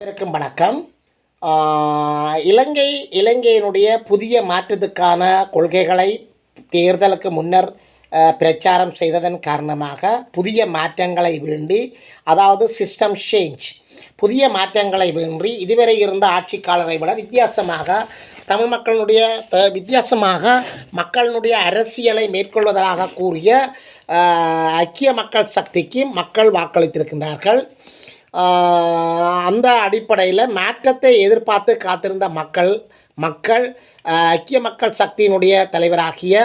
இருக்கும் வணக்கம். இலங்கை இலங்கையினுடைய புதிய மாற்றத்துக்கான கொள்கைகளை தேர்தலுக்கு முன்னர் பிரச்சாரம் செய்ததன் காரணமாக புதிய மாற்றங்களை வேண்டி அதாவது சிஸ்டம் சேஞ்ச் புதிய மாற்றங்களை வேண்டி இதுவரை இருந்த ஆட்சிக்காலரை விட வித்தியாசமாக தமிழ் மக்களுடைய த- வித்தியாசமாக மக்களினுடைய அரசியலை மேற்கொள்வதாக கூறிய ஐக்கிய மக்கள் சக்திக்கு மக்கள் வாக்களித்திருக்கின்றார்கள். அந்த அடிப்படையில் மாற்றத்தை எதிர்பார்த்து காத்திருந்த மக்கள் மக்கள் ஐக்கிய மக்கள் சக்தியினுடைய தலைவராகிய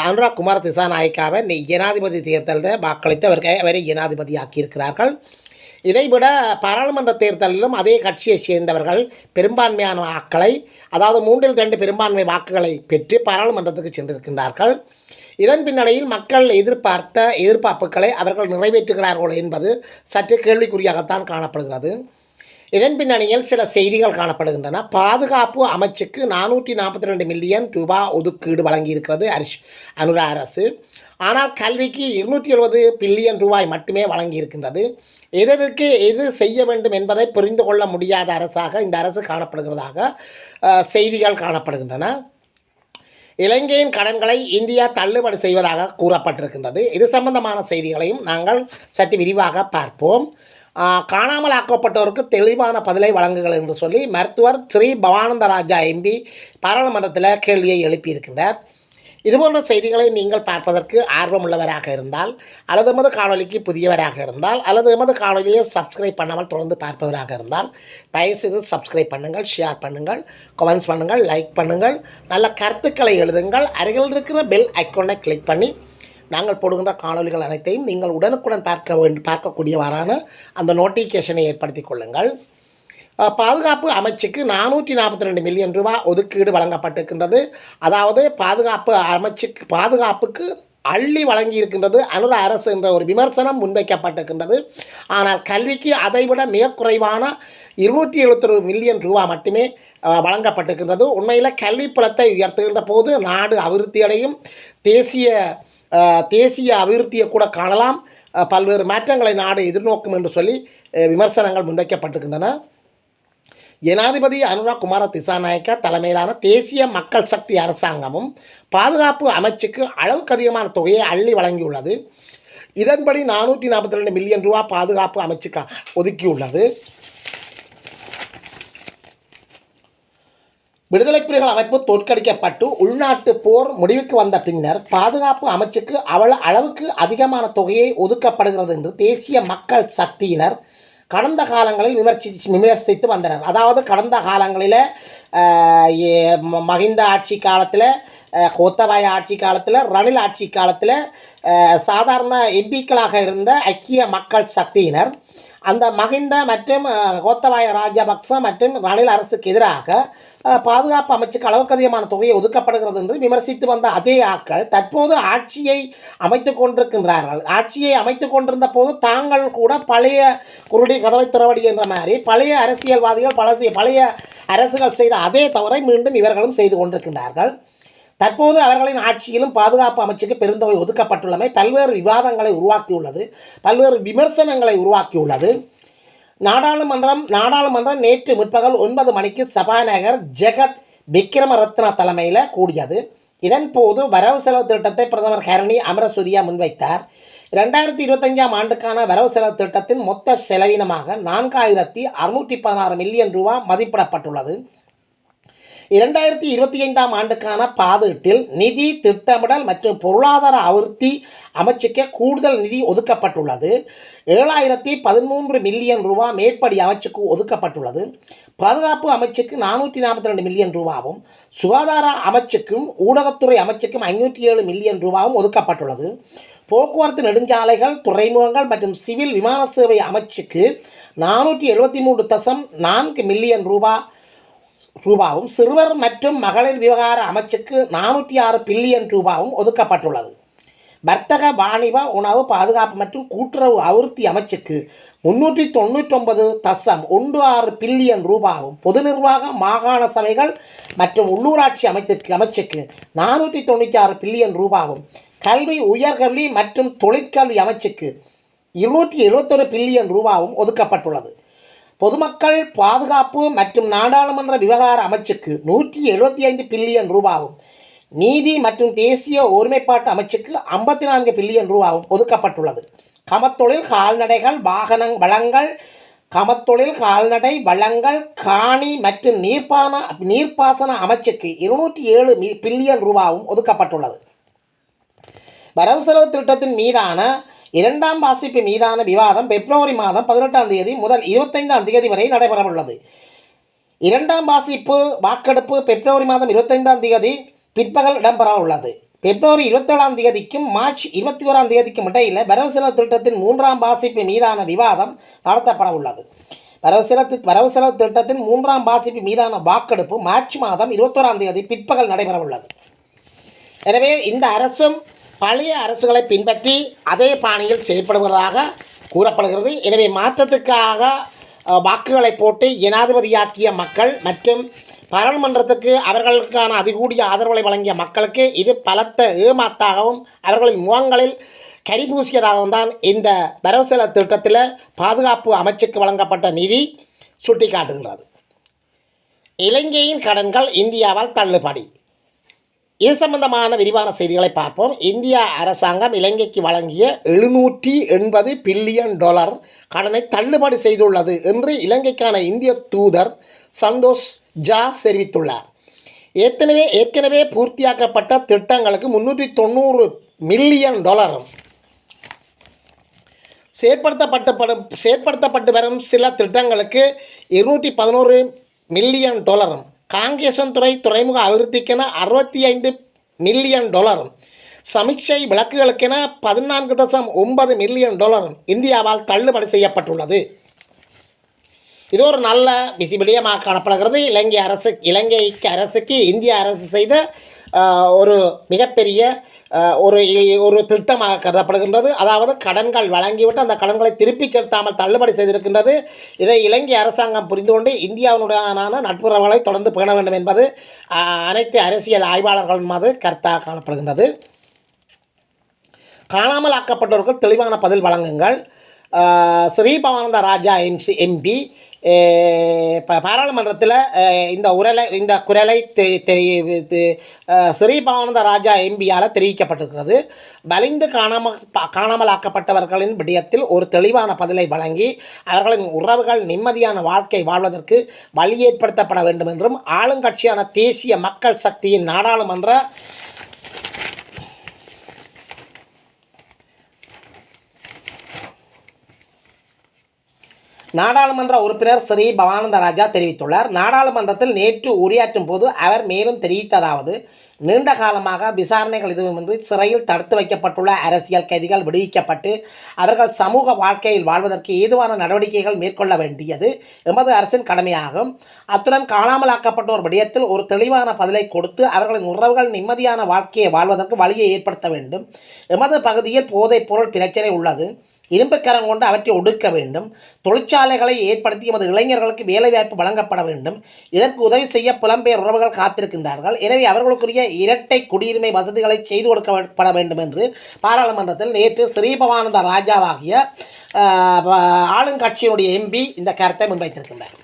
அனுராக் குமார் திசாநாயக்காவை நி- ஜனாதிபதி தேர்தலில் வாக்களித்து அவருக்கு அவரை ஜனாதிபதி ஆக்கியிருக்கிறார்கள் இதைவிட பாராளுமன்ற தேர்தலிலும் அதே கட்சியைச் சேர்ந்தவர்கள் பெரும்பான்மையான வாக்களை அதாவது மூன்றில் ரெண்டு பெரும்பான்மை வாக்குகளை பெற்று பாராளுமன்றத்துக்கு சென்றிருக்கின்றார்கள். இதன் பின்னணியில் மக்கள் எதிர்பார்த்த எதிர்பார்ப்புகளை அவர்கள் நிறைவேற்றுகிறார்கள் என்பது சற்று கேள்விக்குறியாகத்தான் காணப்படுகிறது. இதன் பின்னணியில் சில செய்திகள் காணப்படுகின்றன. பாதுகாப்பு அமைச்சுக்கு நானூற்றி நாற்பத்தி ரெண்டு மில்லியன் ரூபாய் ஒதுக்கீடு வழங்கியிருக்கிறது அரிஷ் அனுரா அரசு. ஆனால் கல்விக்கு இருநூற்றி எழுபது பில்லியன் ரூபாய் மட்டுமே வழங்கியிருக்கின்றது. எதற்கு எது செய்ய வேண்டும் என்பதை புரிந்து கொள்ள முடியாத அரசாக இந்த அரசு காணப்படுகிறதாக செய்திகள் காணப்படுகின்றன. இலங்கையின் கடன்களை இந்தியா தள்ளுபடி செய்வதாக கூறப்பட்டிருக்கின்றது. இது சம்பந்தமான செய்திகளையும் நாங்கள் சற்று விரிவாக பார்ப்போம். காணாமல் ஆக்கப்பட்டோருக்கு தெளிவான பதிலை வழங்குங்கள் என்று சொல்லி மருத்துவர் ஸ்ரீ பவானந்தராஜா எம்பி பாராளுமன்றத்தில் கேள்வியை எழுப்பியிருக்கின்றார். இதுபோன்ற செய்திகளை நீங்கள் பார்ப்பதற்கு ஆர்வமுள்ளவராக இருந்தால் அல்லது எமது காணொலிக்கு புதியவராக இருந்தால் அல்லது எமது காணொலியை சப்ஸ்கிரைப் பண்ணாமல் தொடர்ந்து பார்ப்பவராக இருந்தால் தயவுசெய்து சப்ஸ்கிரைப் பண்ணுங்கள் ஷேர் பண்ணுங்கள் கமெண்ட்ஸ் பண்ணுங்கள் லைக் பண்ணுங்கள் நல்ல கருத்துக்களை எழுதுங்கள் அருகில் இருக்கிற பெல் ஐக்கோனை கிளிக் பண்ணி நாங்கள் போடுகின்ற காணொலிகள் அனைத்தையும் நீங்கள் உடனுக்குடன் பார்க்க வேண்டும் பார்க்கக்கூடியவாறான அந்த நோட்டிஃபிகேஷனை ஏற்படுத்திக் கொள்ளுங்கள். பாதுகாப்பு அமைச்சுக்கு நானூற்றி நாற்பத்தி ரெண்டு மில்லியன் ரூபாய் ஒதுக்கீடு வழங்கப்பட்டிருக்கின்றது. அதாவது பாதுகாப்பு அமைச்சுக்கு பாதுகாப்புக்கு அள்ளி வழங்கி இருக்கின்றது அனுர அரசு என்ற ஒரு விமர்சனம் முன்வைக்கப்பட்டிருக்கின்றது. ஆனால் கல்விக்கு அதைவிட மிக குறைவான இருநூற்றி எழுபத்தொரு மில்லியன் ரூபா மட்டுமே வழங்கப்பட்டிருக்கின்றது. உண்மையில் கல்வி புலத்தை உயர்த்துகின்ற போது நாடு அபிவிருத்தியடையும் தேசிய தேசிய அபிவிருத்தியை கூட காணலாம். பல்வேறு மாற்றங்களை நாடு எதிர்நோக்கும் என்று சொல்லி விமர்சனங்கள் முன்வைக்கப்பட்டிருக்கின்றன. ஜனாதிபதி அனுராக் குமார திசாநாயக்க தலைமையிலான தேசிய மக்கள் சக்தி அரசாங்கமும் பாதுகாப்பு அமைச்சுக்கு அளவுக்கு அதிகமான தொகையை அள்ளி வழங்கியுள்ளது. இதன்படி நானூற்றி நாற்பத்தி ரெண்டு மில்லியன் ரூபா பாதுகாப்பு அமைச்சுக்கு ஒதுக்கியுள்ளது. விடுதலை புலிகள் அமைப்பு தோற்கடிக்கப்பட்டு உள்நாட்டு போர் முடிவுக்கு வந்த பின்னர் பாதுகாப்பு அமைச்சுக்கு அவள் அளவுக்கு அதிகமான தொகையை ஒதுக்கப்படுகிறது என்று தேசிய மக்கள் சக்தியினர் கடந்த காலங்களில் விமர்சி விமர்சித்து வந்தனர். அதாவது கடந்த காலங்களில் மஹிந்த ஆட்சி காலத்தில் கோத்தபாய ஆட்சி காலத்தில் ரணில் ஆட்சி காலத்தில் சாதாரண எம்பிக்களாக இருந்த ஐக்கிய மக்கள் சக்தியினர் அந்த மஹிந்த மற்றும் கோத்தபாய ராஜபக்ச மற்றும் ரணில் அரசுக்கு எதிராக பாதுகாப்பு அமைச்சுக்கு அளவுக்கு அதிகமான தொகையை ஒதுக்கப்படுகிறது என்று விமர்சித்து வந்த அதே ஆக்கள் தற்போது ஆட்சியை அமைத்து கொண்டிருக்கின்றார்கள். ஆட்சியை அமைத்து கொண்டிருந்த போது தாங்கள் கூட பழைய குருடி கதவை திறவடி என்ற மாதிரி பழைய அரசியல்வாதிகள் பழசிய பழைய அரசுகள் செய்த அதே தவறை மீண்டும் இவர்களும் செய்து கொண்டிருக்கின்றார்கள். தற்போது அவர்களின் ஆட்சியிலும் பாதுகாப்பு அமைச்சுக்கு பெருந்தொகை ஒதுக்கப்பட்டுள்ளமை பல்வேறு விவாதங்களை உருவாக்கியுள்ளது பல்வேறு விமர்சனங்களை உருவாக்கியுள்ளது. நாடாளுமன்றம் நாடாளுமன்றம் நேற்று முற்பகல் ஒன்பது மணிக்கு சபாநாயகர் ஜெகத் விக்ரமரத்ன தலைமையில் கூடியது. இதன் போது வரவு செலவு திட்டத்தை பிரதமர் ஹரணி அமரசூரியா முன்வைத்தார். ரெண்டாயிரத்தி இருபத்தஞ்சாம் ஆண்டுக்கான வரவு செலவு திட்டத்தின் மொத்த செலவினமாக நான்காயிரத்தி அறுநூற்றி பதினாறு மில்லியன் ரூபா மதிப்பிடப்பட்டுள்ளது. இரண்டாயிரத்தி இருபத்தி ஐந்தாம் ஆண்டுக்கான பாதுகாட்டில் நிதி திட்டமிடல் மற்றும் பொருளாதார அபிவிருத்தி அமைச்சுக்கு கூடுதல் நிதி ஒதுக்கப்பட்டுள்ளது. ஏழாயிரத்தி பதிமூன்று மில்லியன் ரூபா மேற்படி அமைச்சுக்கு ஒதுக்கப்பட்டுள்ளது. பாதுகாப்பு அமைச்சுக்கு நானூற்றி நாற்பத்தி ரெண்டு மில்லியன் ரூபாவும் சுகாதார அமைச்சுக்கும் ஊடகத்துறை அமைச்சுக்கும் ஐநூற்றி ஏழு மில்லியன் ரூபாவும் ஒதுக்கப்பட்டுள்ளது. போக்குவரத்து நெடுஞ்சாலைகள் துறைமுகங்கள் மற்றும் சிவில் விமான சேவை அமைச்சுக்கு நானூற்றி எழுபத்தி மூன்று தசம் நான்கு மில்லியன் ரூபாய் ரூபாவும் சிறுவர் மற்றும் மகளிர் விவகார அமைச்சுக்கு நானூற்றி ஆறு பில்லியன் ரூபாவும் ஒதுக்கப்பட்டுள்ளது. வர்த்தக வாணிப உணவு பாதுகாப்பு மற்றும் கூட்டுறவு அபிவிருத்தி அமைச்சுக்கு முன்னூற்றி தொண்ணூற்றொன்பது தசம் ஒன்று ஆறு பில்லியன் ரூபாவும் பொது நிர்வாக மாகாண சபைகள் மற்றும் உள்ளூராட்சி அமைத்துக்கு அமைச்சுக்கு நானூற்றி தொண்ணூற்றி ஆறு பில்லியன் ரூபாவும் கல்வி உயர்கல்வி மற்றும் தொழிற்கல்வி அமைச்சுக்கு இருநூற்றி எழுபத்தொரு பில்லியன் ரூபாவும் ஒதுக்கப்பட்டுள்ளது. பொதுமக்கள் பாதுகாப்பு மற்றும் நாடாளுமன்ற விவகார அமைச்சுக்கு நூற்றி எழுபத்தி ஐந்து பில்லியன் ரூபாவும் நீதி மற்றும் தேசிய ஒருமைப்பாட்டு அமைச்சுக்கு ஐம்பத்தி நான்கு பில்லியன் ரூபாவும் ஒதுக்கப்பட்டுள்ளது. கமத்தொழில் கால்நடைகள் வாகன வளங்கள் கமத்தொழில் கால்நடை வளங்கள் காணி மற்றும் நீர்ப்பான நீர்ப்பாசன அமைச்சுக்கு இருநூற்றி ஏழு பில்லியன் ரூபாவும் ஒதுக்கப்பட்டுள்ளது. வரவு செலவு திட்டத்தின் மீதான இரண்டாம் வாசிப்பு மீதான விவாதம் பிப்ரவரி மாதம் பதினெட்டாம் தேதி முதல் இருபத்தைந்தாம் தேதி வரை நடைபெறவுள்ளது. இரண்டாம் வாசிப்பு வாக்கெடுப்பு பிப்ரவரி மாதம் இருபத்தைந்தாம் தேதி பிற்பகல் இடம்பெறவுள்ளது. பிப்ரவரி இருபத்தேழாம் தேதிக்கும் மார்ச் இருபத்தி ஓராம் தேதிக்கும் இடையில் வரவு செலவு திட்டத்தின் மூன்றாம் வாசிப்பு மீதான விவாதம் நடத்தப்பட உள்ளது வரவு செலவு வரவு செலவு திட்டத்தின் மூன்றாம் வாசிப்பு மீதான வாக்கெடுப்பு மார்ச் மாதம் இருபத்தோராம் தேதி பிற்பகல் நடைபெற உள்ளது எனவே இந்த அரசும் பழைய அரசுகளை பின்பற்றி அதே பாணியில் செயல்படுவதாக கூறப்படுகிறது. எனவே மாற்றத்துக்காக வாக்குகளை போட்டு ஜனாதிபதியாக்கிய மக்கள் மற்றும் பாராளுமன்றத்துக்கு அவர்களுக்கான அதிகூடிய ஆதரவுகளை வழங்கிய மக்களுக்கு இது பலத்த ஏமாத்தாகவும் அவர்களின் முகங்களில் கரிபூசியதாகவும் தான் இந்த வரவு செலவு திட்டத்தில் பாதுகாப்பு அமைச்சுக்கு வழங்கப்பட்ட நிதி சுட்டிக்காட்டுகின்றது. இலங்கையின் கடன்கள் இந்தியாவால் தள்ளுபடி. இது சம்பந்தமான விரிவான செய்திகளை பார்ப்போம். இந்தியா அரசாங்கம் இலங்கைக்கு வழங்கிய எழுநூற்றி எண்பது பில்லியன் டாலர் கடனை தள்ளுபடி செய்துள்ளது என்று இலங்கைக்கான இந்திய தூதர் சந்தோஷ் ஜா தெரிவித்துள்ளார். ஏற்கனவே ஏற்கனவே பூர்த்தியாக்கப்பட்ட திட்டங்களுக்கு முன்னூற்றி தொண்ணூறு மில்லியன் டாலரும் செயற்படுத்தப்பட்டப்படும் செயற்படுத்தப்பட்டு வரும் சில திட்டங்களுக்கு இருநூற்றி பதினோரு மில்லியன் டாலரும் காங்கேசன் துறை துறைமுக அபிவிருத்திக்கென அறுபத்தி ஐந்து மில்லியன் டாலரும். சமீட்சை விளக்குகளுக்கென பதினான்கு தசம் ஒன்பது மில்லியன் டாலரும் இந்தியாவால் தள்ளுபடி செய்யப்பட்டுள்ளது. இது ஒரு நல்ல விசிபிடியமாக காணப்படுகிறது. இலங்கை அரசு இலங்கைக்கு அரசுக்கு இந்திய அரசு செய்த ஒரு மிகப்பெரிய ஒரு ஒரு திட்டமாக கருதப்படுகின்றது. அதாவது கடன்கள் வழங்கிவிட்டு அந்த கடன்களை திருப்பி செலுத்தாமல் தள்ளுபடி செய்திருக்கின்றது. இதை இலங்கை அரசாங்கம் புரிந்து கொண்டு இந்தியாவுடனான நட்புறவுகளை தொடர்ந்து பேண வேண்டும் என்பது அனைத்து அரசியல் ஆய்வாளர்கள் மீது கருத்தாக காணப்படுகின்றது. காணாமல் ஆக்கப்பட்டவர்கள் தெளிவான பதில் வழங்குங்கள். ஸ்ரீபவானந்த ராஜா எம்சி எம்பி பாராளுமன்றத்தில் இந்த உரலை இந்த குரலை தெ- தெரி- ஸ்ரீ பவானந்த ராஜா எம்பியால் தெரிவிக்கப்பட்டிருக்கிறது. வலிந்து காணாமல் காணாமலாக்கப்பட்டவர்களின் காணாமல் ஆக்கப்பட்டவர்களின் விடயத்தில் ஒரு தெளிவான பதிலை வழங்கி அவர்களின் உறவுகள் நிம்மதியான வாழ்க்கை வாழ்வதற்கு வழி ஏற்படுத்தப்பட வேண்டும் என்றும் ஆளுங்கட்சியான தேசிய மக்கள் சக்தியின் நாடாளுமன்ற நாடாளுமன்ற உறுப்பினர் ஸ்ரீ பவானந்த ராஜா தெரிவித்துள்ளார். நாடாளுமன்றத்தில் நேற்று உரையாற்றும் போது அவர் மேலும் தெரிவித்ததாவது நீண்ட காலமாக விசாரணைகள் எதுவுமின்றி சிறையில் தடுத்து வைக்கப்பட்டுள்ள அரசியல் கைதிகள் விடுவிக்கப்பட்டு அவர்கள் சமூக வாழ்க்கையில் வாழ்வதற்கு ஏதுவான நடவடிக்கைகள் மேற்கொள்ள வேண்டியது எமது அரசின் கடமையாகும். அத்துடன் காணாமலாக்கப்பட்டோர் விடயத்தில் ஒரு தெளிவான பதிலை கொடுத்து அவர்களின் உறவுகள் நிம்மதியான வாழ்க்கையை வாழ்வதற்கு வழியை ஏற்படுத்த வேண்டும். எமது பகுதியில் போதைப் பொருள் பிரச்சனை உள்ளது. இரும்புக்கரம் கொண்டு அவற்றை ஒடுக்க வேண்டும். தொழிற்சாலைகளை ஏற்படுத்தி எமது இளைஞர்களுக்கு வேலைவாய்ப்பு வழங்கப்பட வேண்டும். இதற்கு உதவி செய்ய புலம்பெயர் உறவுகள் காத்திருக்கின்றார்கள். எனவே அவர்களுக்குரிய இரட்டை குடியுரிமை வசதிகளை செய்து கொடுக்கப்பட வேண்டும் என்று பாராளுமன்றத்தில் நேற்று ஸ்ரீபவானந்த ராஜாவாகிய ஆளுங்கட்சியினுடைய எம்பி இந்த கருத்தை முன்வைத்திருக்கின்றார்.